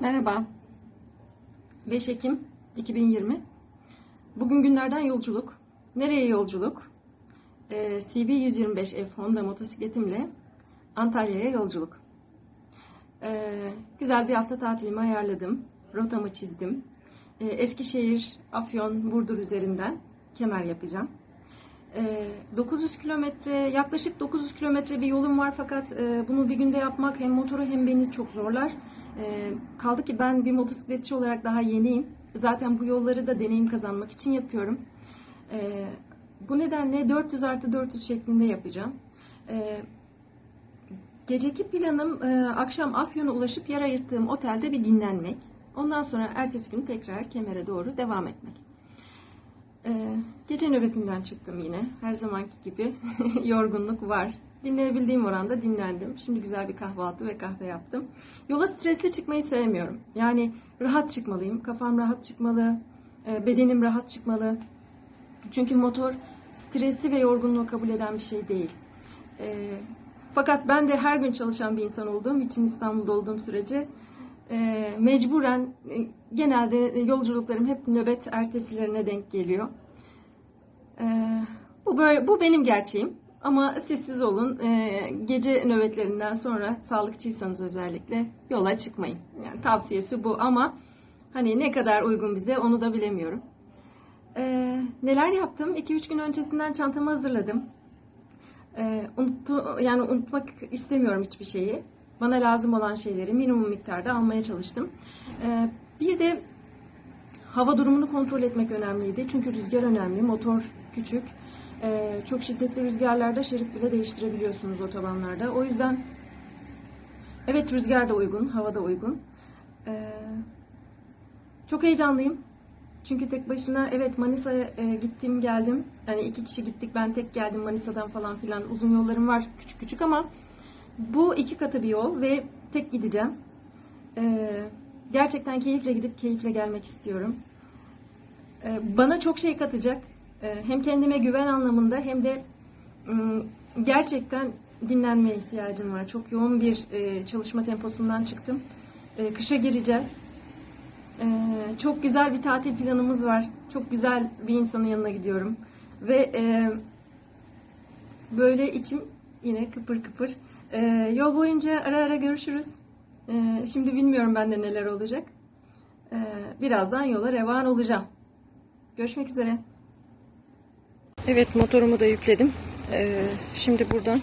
Merhaba. 5 Ekim 2020. Bugün günlerden yolculuk. Nereye yolculuk? Ee, CB 125F Honda motosikletimle Antalya'ya yolculuk. Ee, güzel bir hafta tatilimi ayarladım. Rotamı çizdim. Ee, Eskişehir, Afyon, Burdur üzerinden kemer yapacağım. Ee, 900 kilometre, yaklaşık 900 kilometre bir yolum var fakat e, bunu bir günde yapmak hem motoru hem beni çok zorlar. Ee, kaldı ki ben bir motosikletçi olarak daha yeniyim. Zaten bu yolları da deneyim kazanmak için yapıyorum. Ee, bu nedenle 400 artı 400 şeklinde yapacağım. Ee, geceki planım e, akşam Afyon'a ulaşıp yer ayırttığım otelde bir dinlenmek. Ondan sonra ertesi gün tekrar Kemer'e doğru devam etmek. Ee, gece nöbetinden çıktım yine. Her zamanki gibi yorgunluk var. Dinleyebildiğim oranda dinlendim. Şimdi güzel bir kahvaltı ve kahve yaptım. Yola stresli çıkmayı sevmiyorum. Yani rahat çıkmalıyım. Kafam rahat çıkmalı. e, Bedenim rahat çıkmalı. Çünkü motor stresi ve yorgunluğu kabul eden bir şey değil. E, fakat ben de her gün çalışan bir insan olduğum için İstanbul'da olduğum sürece e, mecburen e, genelde yolculuklarım hep nöbet ertesilerine denk geliyor. E, bu böyle bu benim gerçeğim. Ama sessiz olun. E, gece nöbetlerinden sonra sağlıkçıysanız özellikle yola çıkmayın. Yani tavsiyesi bu ama hani ne kadar uygun bize onu da bilemiyorum. E, neler yaptım? 2-3 gün öncesinden çantamı hazırladım. E, unuttu, yani unutmak istemiyorum hiçbir şeyi. Bana lazım olan şeyleri minimum miktarda almaya çalıştım. E, bir de hava durumunu kontrol etmek önemliydi. Çünkü rüzgar önemli, motor küçük. E, çok şiddetli rüzgarlarda şerit bile değiştirebiliyorsunuz otobanlarda. O yüzden evet rüzgar da uygun, hava da uygun. E, çok heyecanlıyım. Çünkü tek başına evet Manisa'ya e, gittim geldim. Yani iki kişi gittik ben tek geldim Manisa'dan falan filan. Uzun yollarım var küçük küçük ama bu iki katı bir yol ve tek gideceğim. E, gerçekten keyifle gidip keyifle gelmek istiyorum. E, bana çok şey katacak. E, hem kendime güven anlamında hem de gerçekten dinlenmeye ihtiyacım var. Çok yoğun bir e, çalışma temposundan çıktım. E, kışa gireceğiz. Ee, çok güzel bir tatil planımız var. Çok güzel bir insanın yanına gidiyorum. Ve e, böyle içim yine kıpır kıpır. Ee, yol boyunca ara ara görüşürüz. Ee, şimdi bilmiyorum bende neler olacak. Ee, birazdan yola revan olacağım. Görüşmek üzere. Evet motorumu da yükledim. Ee, şimdi buradan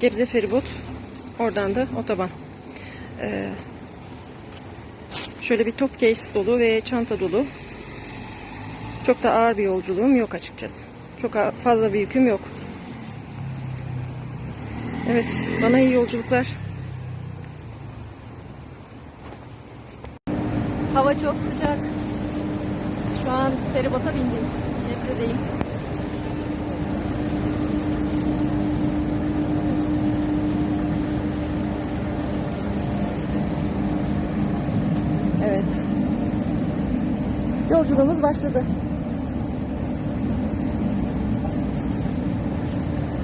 Gebze Feribot. Oradan da otoban. Şöyle bir top case dolu ve çanta dolu. Çok da ağır bir yolculuğum yok açıkçası. Çok fazla bir yüküm yok. Evet, bana iyi yolculuklar. Hava çok sıcak. Şu an feribota bindim. Gebze'deyim. Evet. Yolculuğumuz başladı.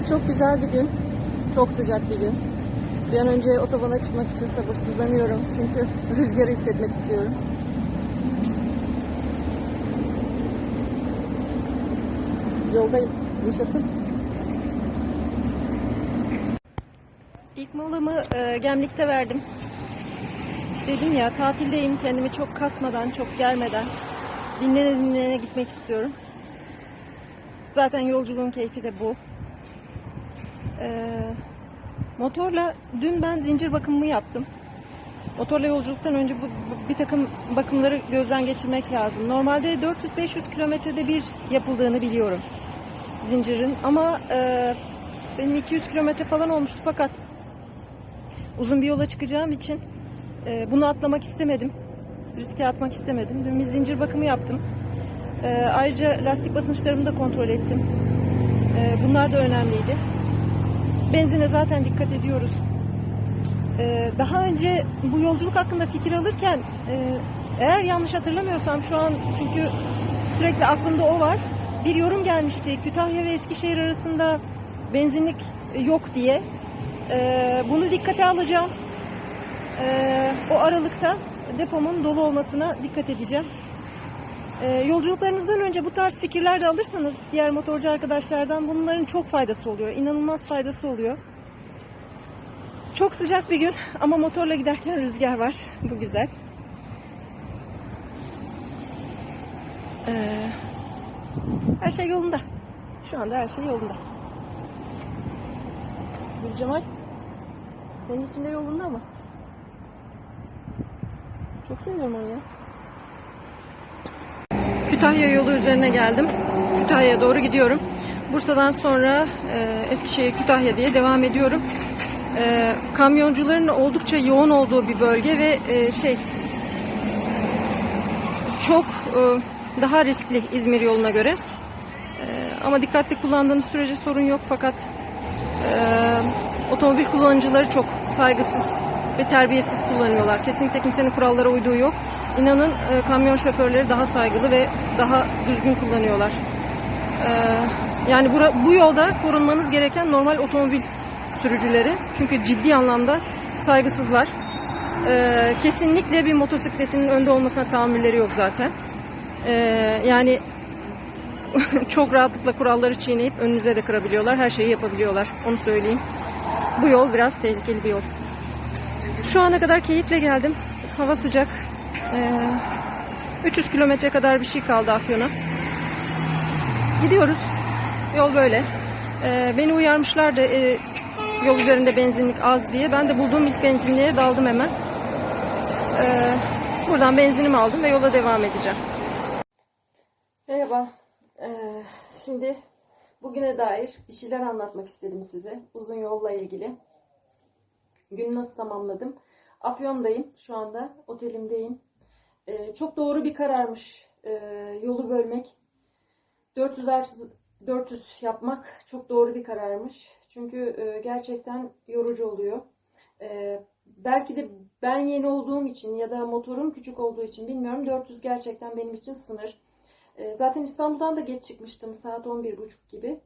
Çok güzel bir gün. Çok sıcak bir gün. Bir an önce otobana çıkmak için sabırsızlanıyorum. Çünkü rüzgarı hissetmek istiyorum. Yoldayım. Yaşasın. İlk molamı e, Gemlik'te verdim. Dedim ya tatildeyim kendimi çok kasmadan, çok germeden dinlene dinlene gitmek istiyorum. Zaten yolculuğun keyfi de bu. Ee, motorla dün ben zincir bakımımı yaptım. Motorla yolculuktan önce bu, bu- bir takım bakımları gözden geçirmek lazım. Normalde 400-500 kilometrede bir yapıldığını biliyorum zincirin ama e, benim 200 kilometre falan olmuştu fakat uzun bir yola çıkacağım için e, bunu atlamak istemedim. Riske atmak istemedim. Dün bir zincir bakımı yaptım. E, ayrıca lastik basınçlarımı da kontrol ettim. E, bunlar da önemliydi. Benzine zaten dikkat ediyoruz. E, daha önce bu yolculuk hakkında fikir alırken e, eğer yanlış hatırlamıyorsam şu an çünkü sürekli aklımda o var. Bir yorum gelmişti. Kütahya ve Eskişehir arasında benzinlik yok diye. E, bunu dikkate alacağım. Ee, o aralıkta depomun dolu olmasına dikkat edeceğim. Ee, yolculuklarınızdan önce bu tarz fikirler de alırsanız diğer motorcu arkadaşlardan bunların çok faydası oluyor. İnanılmaz faydası oluyor. Çok sıcak bir gün ama motorla giderken rüzgar var. Bu güzel. Ee, her şey yolunda. Şu anda her şey yolunda. Gülcemal, senin için de yolunda mı? Çok seviyorum onu ya. Kütahya yolu üzerine geldim. Kütahya'ya doğru gidiyorum. Bursa'dan sonra e, Eskişehir Kütahya diye devam ediyorum. E, kamyoncuların oldukça yoğun olduğu bir bölge ve e, şey çok e, daha riskli İzmir yoluna göre. E, ama dikkatli kullandığınız sürece sorun yok fakat e, otomobil kullanıcıları çok saygısız ve terbiyesiz kullanıyorlar. Kesinlikle kimsenin kurallara uyduğu yok. İnanın e, kamyon şoförleri daha saygılı ve daha düzgün kullanıyorlar. E, yani bu yolda korunmanız gereken normal otomobil sürücüleri. Çünkü ciddi anlamda saygısızlar. E, kesinlikle bir motosikletinin önde olmasına tahammülleri yok zaten. E, yani çok rahatlıkla kuralları çiğneyip önünüze de kırabiliyorlar. Her şeyi yapabiliyorlar. Onu söyleyeyim. Bu yol biraz tehlikeli bir yol. Şu ana kadar keyifle geldim. Hava sıcak. Ee, 300 kilometre kadar bir şey kaldı Afyon'a. Gidiyoruz. Yol böyle. Ee, beni uyarmışlardı e, yol üzerinde benzinlik az diye. Ben de bulduğum ilk benzinliğe daldım hemen. Ee, buradan benzinimi aldım ve yola devam edeceğim. Merhaba. Ee, şimdi bugüne dair bir şeyler anlatmak istedim size. Uzun yolla ilgili. Günü nasıl tamamladım? Afyon'dayım şu anda. Otelimdeyim. Ee, çok doğru bir kararmış ee, yolu bölmek. 400 artı 400 yapmak çok doğru bir kararmış. Çünkü e, gerçekten yorucu oluyor. Ee, belki de ben yeni olduğum için ya da motorum küçük olduğu için bilmiyorum. 400 gerçekten benim için sınır. Ee, zaten İstanbul'dan da geç çıkmıştım saat 11.30 gibi.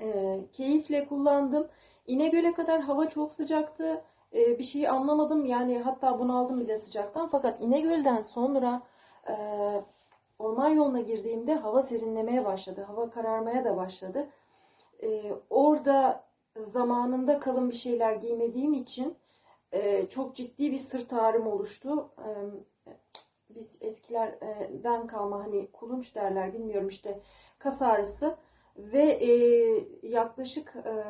Ee, keyifle kullandım. İnegöl'e kadar hava çok sıcaktı. Ee, bir şey anlamadım yani hatta bunaldım bile sıcaktan. Fakat İnegöl'den sonra e, orman yoluna girdiğimde hava serinlemeye başladı. Hava kararmaya da başladı. Ee, orada zamanında kalın bir şeyler giymediğim için e, çok ciddi bir sırt ağrım oluştu. Ee, biz eskilerden kalma hani kulunç derler bilmiyorum işte kas ağrısı ve e, yaklaşık e,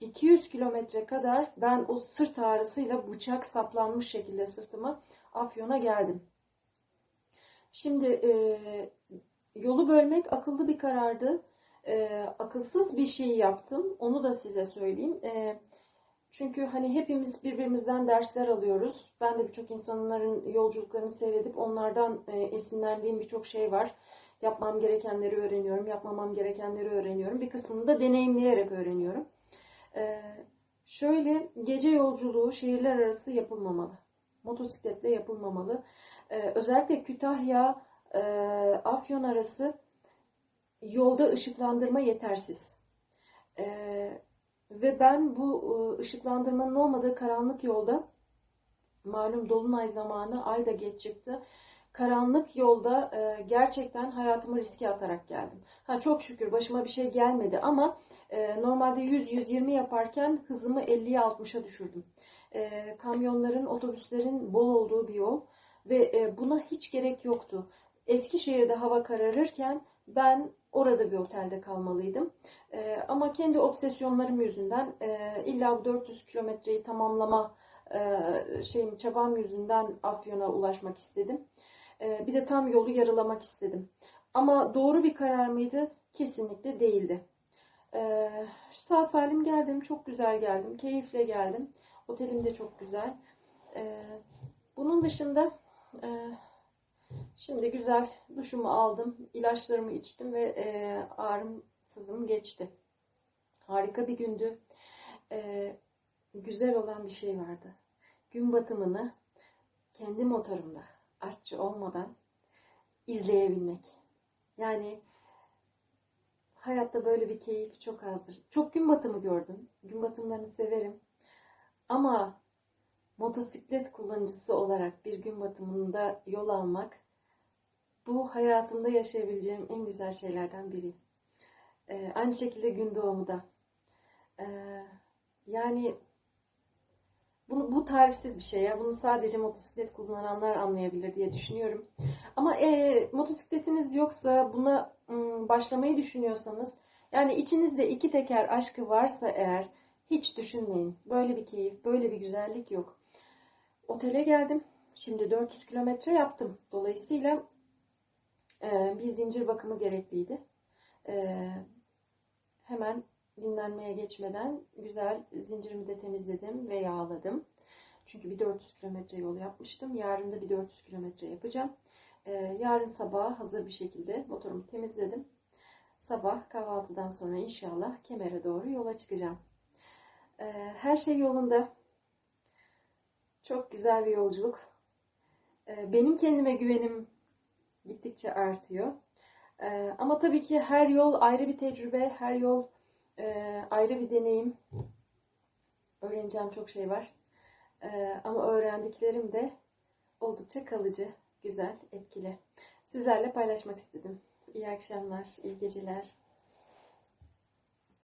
200 kilometre kadar ben o sırt ağrısıyla bıçak saplanmış şekilde sırtıma Afyon'a geldim. Şimdi e, yolu bölmek akıllı bir karardı. E, akılsız bir şey yaptım. Onu da size söyleyeyim. E, çünkü hani hepimiz birbirimizden dersler alıyoruz. Ben de birçok insanların yolculuklarını seyredip onlardan e, esinlendiğim birçok şey var. Yapmam gerekenleri öğreniyorum, yapmamam gerekenleri öğreniyorum. Bir kısmını da deneyimleyerek öğreniyorum. Ee, şöyle gece yolculuğu şehirler arası yapılmamalı. Motosikletle yapılmamalı. Ee, özellikle Kütahya e, Afyon arası yolda ışıklandırma yetersiz. Ee, ve ben bu e, ışıklandırmanın olmadığı karanlık yolda malum dolunay zamanı ay da geç çıktı. Karanlık yolda e, gerçekten hayatımı riske atarak geldim. Ha çok şükür başıma bir şey gelmedi ama e, normalde 100-120 yaparken hızımı 50'ye 60'a düşürdüm. Kamyonların, otobüslerin bol olduğu bir yol ve buna hiç gerek yoktu. Eskişehir'de hava kararırken ben orada bir otelde kalmalıydım. E, ama kendi obsesyonlarım yüzünden e, illa bu 400 kilometreyi tamamlama e, şeyim çabam yüzünden Afyon'a ulaşmak istedim. E, bir de tam yolu yarılamak istedim. Ama doğru bir karar mıydı? Kesinlikle değildi. E, sağ salim geldim, çok güzel geldim, keyifle geldim. Otelim de çok güzel. E, bunun dışında e, şimdi güzel duşumu aldım, ilaçlarımı içtim ve e, ağrım geçti. Harika bir gündü. E, güzel olan bir şey vardı. Gün batımını kendi motorumda artçı olmadan izleyebilmek. Yani hayatta böyle bir keyif çok azdır. Çok gün batımı gördüm. Gün batımlarını severim. Ama motosiklet kullanıcısı olarak bir gün batımında yol almak bu hayatımda yaşayabileceğim en güzel şeylerden biri. Ee, aynı şekilde gün doğumu da. Ee, yani bunu, bu tarifsiz bir şey ya. Bunu sadece motosiklet kullananlar anlayabilir diye düşünüyorum. Ama e, motosikletiniz yoksa buna ım, başlamayı düşünüyorsanız yani içinizde iki teker aşkı varsa eğer hiç düşünmeyin. Böyle bir keyif, böyle bir güzellik yok. Otele geldim. Şimdi 400 kilometre yaptım. Dolayısıyla e, bir zincir bakımı gerekliydi. E, hemen dinlenmeye geçmeden güzel zincirimi de temizledim ve yağladım. Çünkü bir 400 kilometre yol yapmıştım. Yarın da bir 400 kilometre yapacağım. E, yarın sabah hazır bir şekilde motorumu temizledim. Sabah kahvaltıdan sonra inşallah Kemer'e doğru yola çıkacağım. E, her şey yolunda. Çok güzel bir yolculuk. E, benim kendime güvenim gittikçe artıyor. E, ama tabii ki her yol ayrı bir tecrübe, her yol e, ayrı bir deneyim. Öğreneceğim çok şey var. E, ama öğrendiklerim de oldukça kalıcı, güzel, etkili. Sizlerle paylaşmak istedim. İyi akşamlar, iyi geceler.